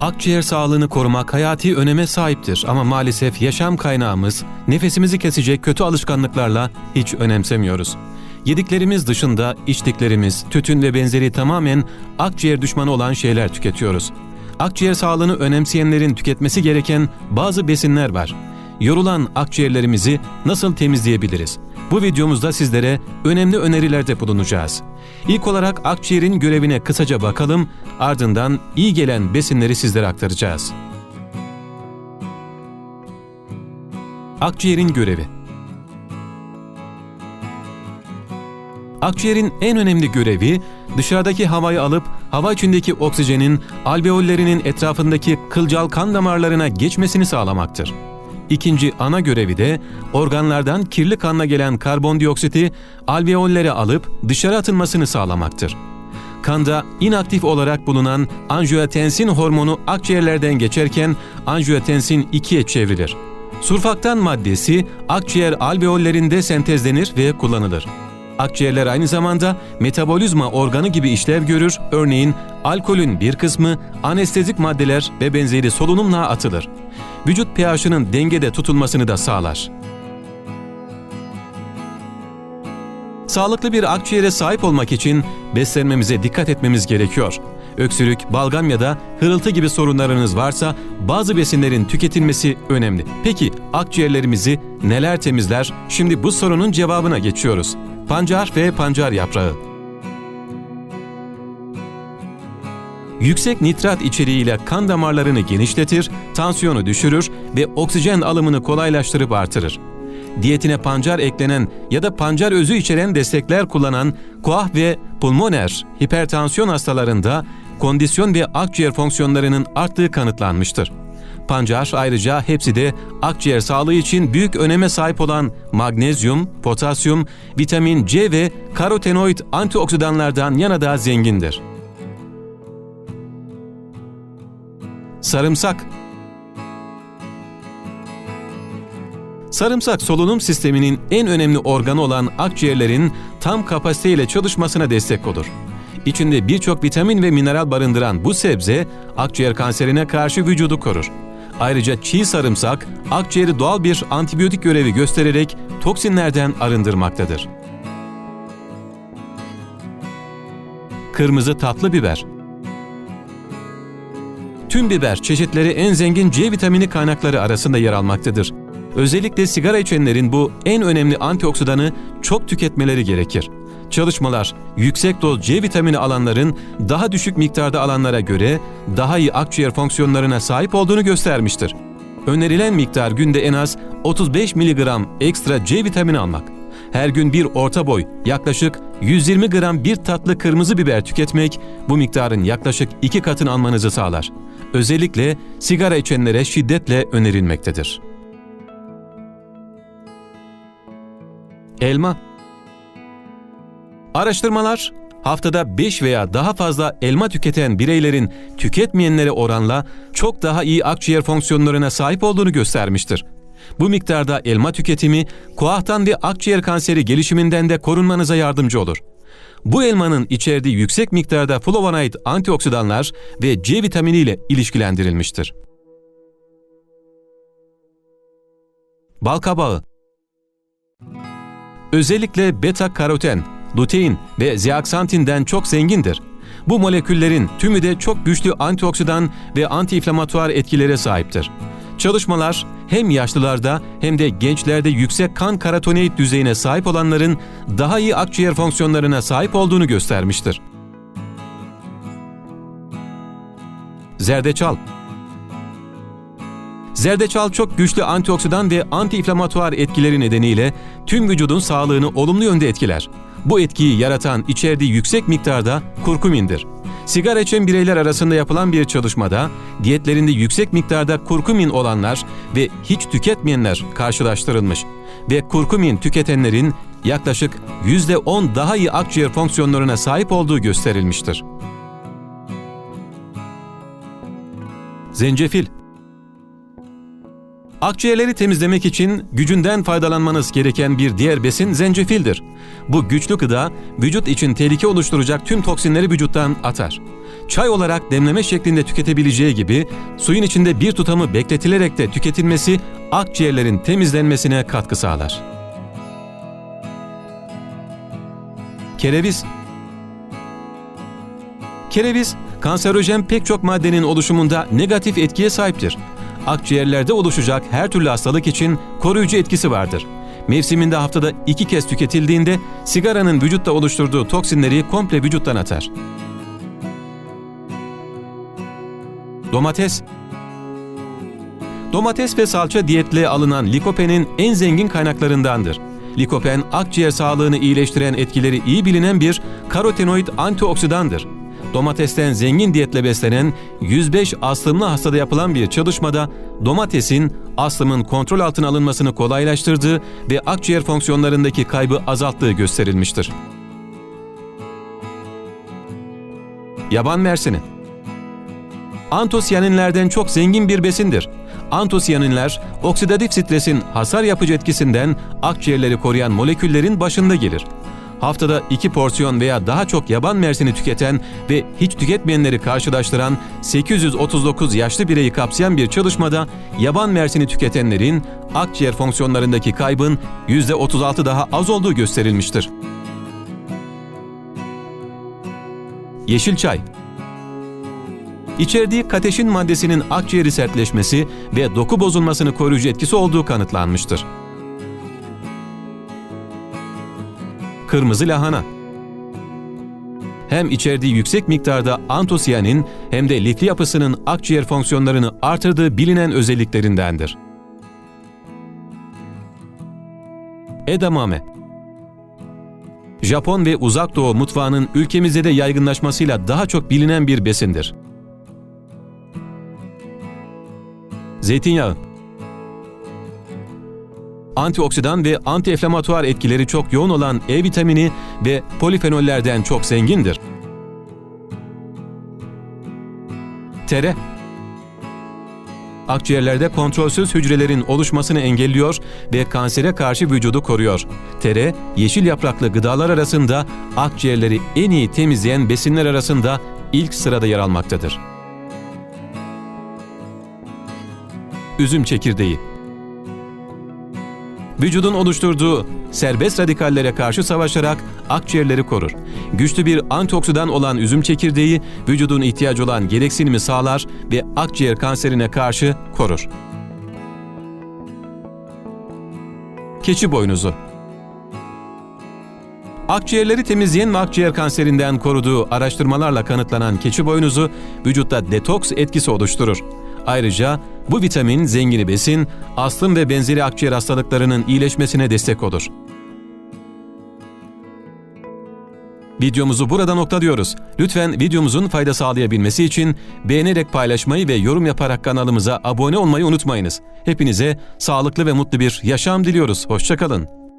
Akciğer sağlığını korumak hayati öneme sahiptir ama maalesef yaşam kaynağımız nefesimizi kesecek kötü alışkanlıklarla hiç önemsemiyoruz. Yediklerimiz dışında içtiklerimiz, tütün ve benzeri tamamen akciğer düşmanı olan şeyler tüketiyoruz. Akciğer sağlığını önemseyenlerin tüketmesi gereken bazı besinler var. Yorulan akciğerlerimizi nasıl temizleyebiliriz? Bu videomuzda sizlere önemli önerilerde bulunacağız. İlk olarak akciğerin görevine kısaca bakalım, ardından iyi gelen besinleri sizlere aktaracağız. Akciğerin görevi Akciğerin en önemli görevi dışarıdaki havayı alıp hava içindeki oksijenin alveollerinin etrafındaki kılcal kan damarlarına geçmesini sağlamaktır. İkinci ana görevi de organlardan kirli kanla gelen karbondioksiti alveollere alıp dışarı atılmasını sağlamaktır. Kanda inaktif olarak bulunan angiotensin hormonu akciğerlerden geçerken angiotensin 2'ye çevrilir. Surfaktan maddesi akciğer alveollerinde sentezlenir ve kullanılır. Akciğerler aynı zamanda metabolizma organı gibi işlev görür. Örneğin alkolün bir kısmı anestezik maddeler ve benzeri solunumla atılır. Vücut pH'ının dengede tutulmasını da sağlar. Sağlıklı bir akciğere sahip olmak için beslenmemize dikkat etmemiz gerekiyor. Öksürük, balgam ya da hırıltı gibi sorunlarınız varsa bazı besinlerin tüketilmesi önemli. Peki akciğerlerimizi neler temizler? Şimdi bu sorunun cevabına geçiyoruz. Pancar ve pancar yaprağı. Yüksek nitrat içeriğiyle kan damarlarını genişletir, tansiyonu düşürür ve oksijen alımını kolaylaştırıp artırır. Diyetine pancar eklenen ya da pancar özü içeren destekler kullanan koah ve pulmoner hipertansiyon hastalarında kondisyon ve akciğer fonksiyonlarının arttığı kanıtlanmıştır. Pancar ayrıca hepsi de akciğer sağlığı için büyük öneme sahip olan magnezyum, potasyum, vitamin C ve karotenoid antioksidanlardan yana da zengindir. Sarımsak Sarımsak solunum sisteminin en önemli organı olan akciğerlerin tam kapasiteyle çalışmasına destek olur. İçinde birçok vitamin ve mineral barındıran bu sebze akciğer kanserine karşı vücudu korur. Ayrıca çiğ sarımsak akciğeri doğal bir antibiyotik görevi göstererek toksinlerden arındırmaktadır. Kırmızı tatlı biber Tüm biber çeşitleri en zengin C vitamini kaynakları arasında yer almaktadır. Özellikle sigara içenlerin bu en önemli antioksidanı çok tüketmeleri gerekir. Çalışmalar yüksek doz C vitamini alanların daha düşük miktarda alanlara göre daha iyi akciğer fonksiyonlarına sahip olduğunu göstermiştir. Önerilen miktar günde en az 35 mg ekstra C vitamini almak. Her gün bir orta boy yaklaşık 120 gram bir tatlı kırmızı biber tüketmek bu miktarın yaklaşık iki katını almanızı sağlar. Özellikle sigara içenlere şiddetle önerilmektedir. Elma Araştırmalar haftada 5 veya daha fazla elma tüketen bireylerin tüketmeyenlere oranla çok daha iyi akciğer fonksiyonlarına sahip olduğunu göstermiştir. Bu miktarda elma tüketimi koahtan ve akciğer kanseri gelişiminden de korunmanıza yardımcı olur. Bu elmanın içerdiği yüksek miktarda flavonoid antioksidanlar ve C vitamini ile ilişkilendirilmiştir. Balkabağı Özellikle beta karoten, lutein ve zeaksantinden çok zengindir. Bu moleküllerin tümü de çok güçlü antioksidan ve antiinflamatuar etkilere sahiptir. Çalışmalar hem yaşlılarda hem de gençlerde yüksek kan karotenoid düzeyine sahip olanların daha iyi akciğer fonksiyonlarına sahip olduğunu göstermiştir. Zerdeçal Zerdeçal çok güçlü antioksidan ve antiinflamatuar etkileri nedeniyle tüm vücudun sağlığını olumlu yönde etkiler. Bu etkiyi yaratan içerdiği yüksek miktarda kurkumindir. Sigara içen bireyler arasında yapılan bir çalışmada diyetlerinde yüksek miktarda kurkumin olanlar ve hiç tüketmeyenler karşılaştırılmış ve kurkumin tüketenlerin yaklaşık %10 daha iyi akciğer fonksiyonlarına sahip olduğu gösterilmiştir. Zencefil Akciğerleri temizlemek için gücünden faydalanmanız gereken bir diğer besin zencefildir. Bu güçlü gıda vücut için tehlike oluşturacak tüm toksinleri vücuttan atar. çay olarak demleme şeklinde tüketebileceği gibi suyun içinde bir tutamı bekletilerek de tüketilmesi akciğerlerin temizlenmesine katkı sağlar. Kereviz Kereviz, kanserojen pek çok maddenin oluşumunda negatif etkiye sahiptir. Akciğerlerde oluşacak her türlü hastalık için koruyucu etkisi vardır. Mevsiminde haftada iki kez tüketildiğinde sigaranın vücutta oluşturduğu toksinleri komple vücuttan atar. Domates Domates ve salça diyetle alınan likopenin en zengin kaynaklarındandır. Likopen, akciğer sağlığını iyileştiren etkileri iyi bilinen bir karotenoid antioksidandır. Domatesten zengin diyetle beslenen 105 astımlı hastada yapılan bir çalışmada domatesin astımın kontrol altına alınmasını kolaylaştırdığı ve akciğer fonksiyonlarındaki kaybı azalttığı gösterilmiştir. Yaban mersini Antosiyaninlerden çok zengin bir besindir. Antosiyaninler, oksidatif stresin hasar yapıcı etkisinden akciğerleri koruyan moleküllerin başında gelir. Haftada iki porsiyon veya daha çok yaban mersini tüketen ve hiç tüketmeyenleri karşılaştıran 839 yaşlı bireyi kapsayan bir çalışmada yaban mersini tüketenlerin akciğer fonksiyonlarındaki kaybın %36 daha az olduğu gösterilmiştir. Yeşil çay İçerdiği kateşin maddesinin akciğeri sertleşmesi ve doku bozulmasını koruyucu etkisi olduğu kanıtlanmıştır. Kırmızı lahana hem içerdiği yüksek miktarda antosiyanin hem de lifli yapısının akciğer fonksiyonlarını artırdığı bilinen özelliklerindendir. Edamame Japon ve Uzak Doğu mutfağının ülkemizde de yaygınlaşmasıyla daha çok bilinen bir besindir. Zeytinyağı Antioksidan ve antiinflamatuar etkileri çok yoğun olan E vitamini ve polifenollerden çok zengindir. Tere Akciğerlerde kontrolsüz hücrelerin oluşmasını engelliyor ve kansere karşı vücudu koruyor. Tere, yeşil yapraklı gıdalar arasında akciğerleri en iyi temizleyen besinler arasında ilk sırada yer almaktadır. Üzüm çekirdeği Vücudun oluşturduğu serbest radikallere karşı savaşarak akciğerleri korur. Güçlü bir antioksidan olan üzüm çekirdeği vücudun ihtiyacı olan gereksinimi sağlar ve akciğer kanserine karşı korur. Keçi boynuzu Akciğerleri temizleyen ve akciğer kanserinden koruduğu araştırmalarla kanıtlanan keçi boynuzu vücutta detoks etkisi oluşturur. Ayrıca bu vitamin zengini besin, astım ve benzeri akciğer hastalıklarının iyileşmesine destek olur. Videomuzu burada noktalıyoruz. Lütfen videomuzun fayda sağlayabilmesi için beğenerek paylaşmayı ve yorum yaparak kanalımıza abone olmayı unutmayınız. Hepinize sağlıklı ve mutlu bir yaşam diliyoruz. Hoşçakalın.